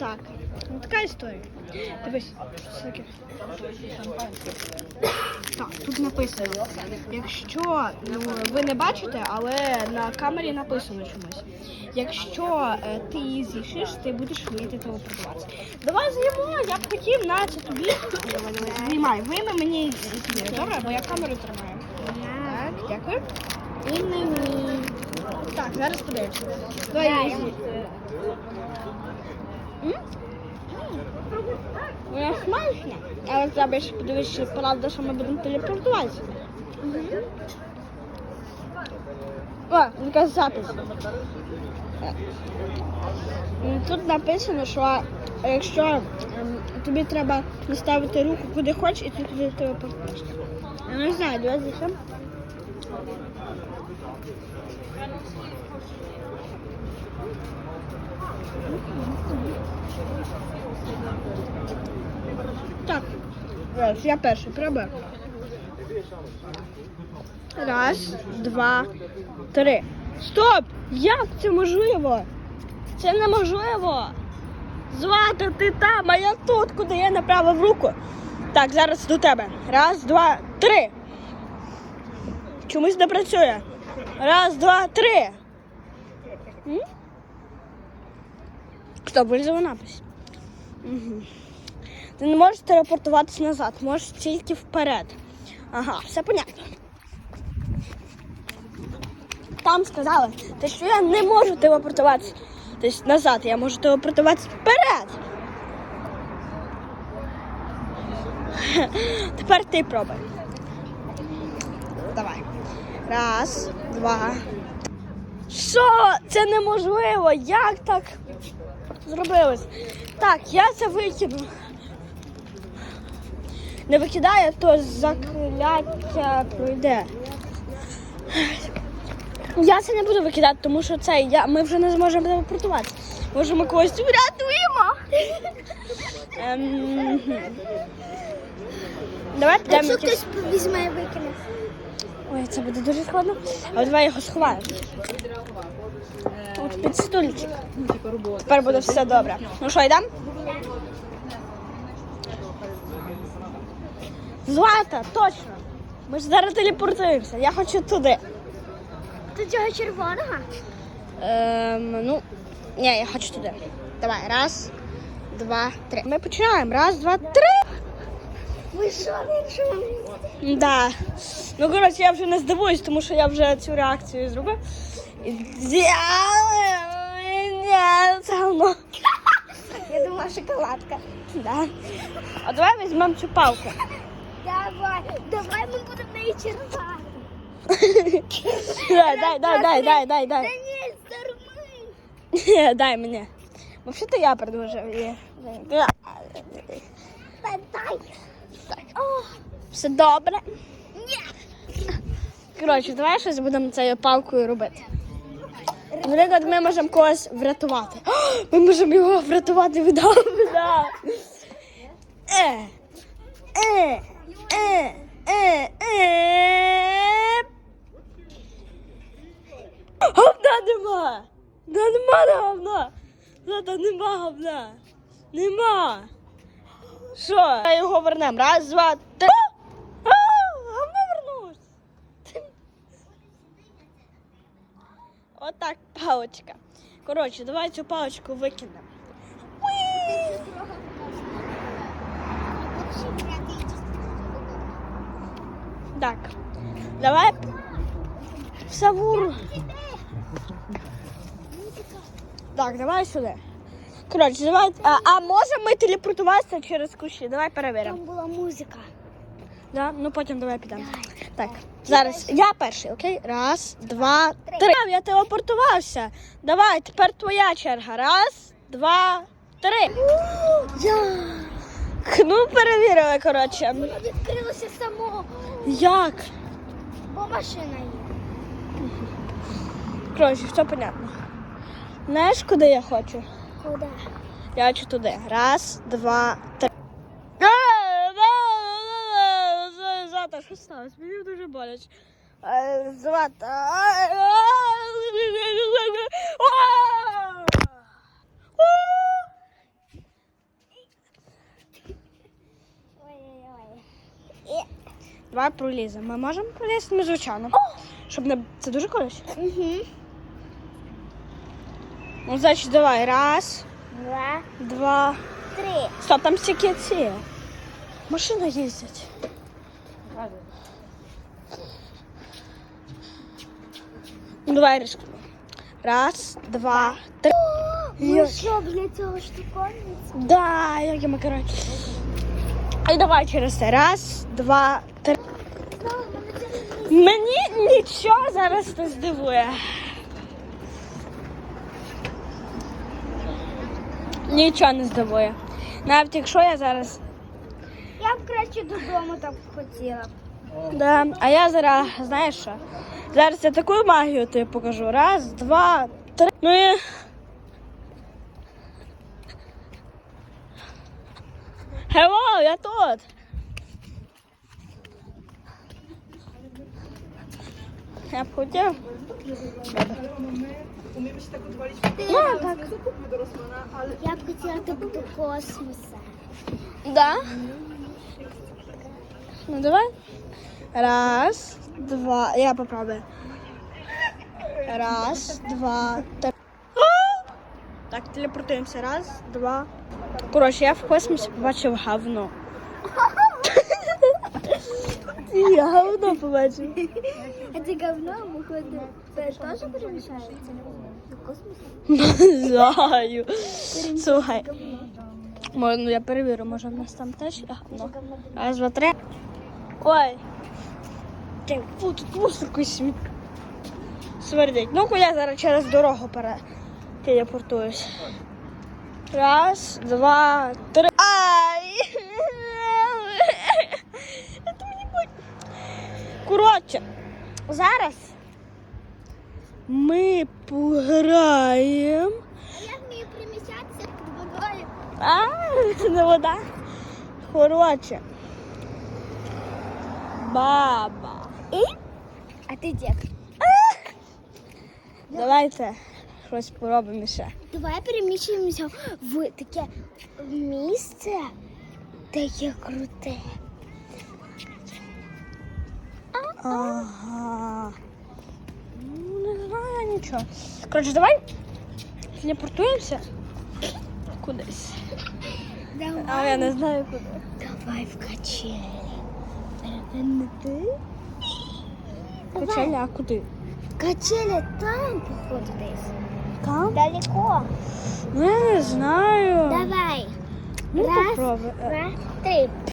так. Ну, така історія. Дивись, що таке? Так, тут написано. Якщо ну, ви не бачите, але на камері написано чомусь. Якщо е, ти її з'їшиш, ти будеш вміти телепортуватися. Давай з'їмо, я б хотів на це тобі. Давай, давай, знімай. Вийми мені. Добре, бо я камеру тримаю. Так, дякую. І мені. Так, зараз подивимося. Давай її. М? Вона смачна. Але треба ще подивитися, правда, що ми будемо телепортуватися. О, якась запис. Тут написано, що якщо ем, тобі треба наставити руку куди хочеш, і ти туди телепортуєш. Я не знаю, давай зачем. Так, Раз, я перший, пробую. Раз, два, три. Стоп! Як це можливо? Це неможливо. Звати ти там, а я тут, куди я направив руку. Так, зараз до тебе. Раз, два, три. Чомусь не працює. Раз, два, три. М? Стоп, вилізав напис. Угу. Ти не можеш телепортуватися назад, можеш тільки вперед. Ага, все понятно. Там сказали, те, що я не можу телепортуватися тобто назад, я можу телепортуватися вперед. Тепер ти пробуй. Давай. Раз, два. Що? Це неможливо. Як так зробилось? Так, я це викину. Не викидає, то закляття пройде. Я це не буду викидати, тому що це я, ми вже не зможемо телепортувати. Може, ми когось врятуємо. Ем, Давай підемо. Якщо хтось візьме і викине. Ой, це буде дуже складно. Але давай його сховаємо. Тут під стульчик. Тепер буде все добре. Ну що, йдемо? Злата, точно. Ми ж зараз телепортуємося. Я хочу туди. До цього червоного. Ем, ну, ні, я хочу туди. Давай, раз, два, три. Ми починаємо. Раз, два, три. Ви що, ви що? Да. Ну, коротше, я вже не здивуюсь, тому що я вже цю реакцію зробив. І мене це воно. Я думала, шоколадка. Да. А давай візьмемо цю палку. Давай, давай ми будемо неї червати. Дай, дай, дай, дай, дай, дай, дай. ні, зарми. Дай мені. Взагалі-то я предложив її. Дай. Все добре. Коротше, давай щось будемо цією палкою робити. Наприклад, ми можемо когось врятувати. О, Ми можемо його врятувати від да. Е. Е. Е. Е. Говна нема. Да нема говна. Да, нема говна. Нема. Що? Давай його вернемо. Раз, два, три. А, говно вернулось. Отак паличка. Коротше, давай цю паличку викинемо. Так. Давай. Савур. Так, давай сюди. Коротше, давай. А, а можемо ми телепортуватися через кущі? Давай перевіримо. Там була музика. Да? Ну потім давай підемо. Так, зараз я перший, окей? Раз, два, три. Я телепортувався. Давай, тепер твоя черга. Раз, два, три. Я. Ну, перевірили, коротше. Воно відкрилося само, Як? бо машина є. Коротше, все понятно. Знаєш, куди я хочу? Куди? Я хочу туди. Раз, два, три. Зата, що сталося? Мені дуже боляче. Е, Зата. Давай проліземо. Ми можемо пролізти, ну, звичайно. Щоб не... Це дуже колись? Угу. Ну, значить, давай. Раз, Два, два. три. Стоп, там стільки ці. Машина їздять. Ну, давай рискну. Раз, два, три. Ну що для цього штуковниці? Да, як я макарон. І давай через це. Раз, два, три. Мені нічого зараз не здивує. Нічого не здивує. Навіть якщо я зараз. Я б краще додому так хотіла. Да. А я зараз, знаєш що? Зараз я таку магію тобі покажу. Раз, два, три. Ну і. Hello, я тут. Я б хотів. Ну, так. Я б хотіла так до космоса. Да? Ну давай. Раз, два. Я попробую. Раз, два, три. А! Так, телепортуємося. Раз, два. Коротше, я в космосі побачив говно. Я говно побачив. А це говно, виходить, теж перемішається? Не знаю. Слухай. Ну я перевірю, може в нас там теж є говно. Раз, два, три. Ой. Ти, Фу, тут мусор якийсь світ. Свердить. Ну-ка я зараз через дорогу пере телепортуюсь. Раз, два, три. Коротше, зараз ми пограємо. А я вмію приміщатися водою. А, не вода. Коротше. Баба. І? А ти дід. Давайте щось поробимо ще. Давай переміщуємося в таке місце, де є круте. Ага. Ну, не знаю нічого. Коротше, давай телепортуємося кудись. Давай, А я не знаю куди. давай в качелі. Це не ти? Качеля, а куди? Качелі там, походу, десь. Там? Далеко. Ну, я не знаю. Давай. Ну, Раз, попробуй. два, три.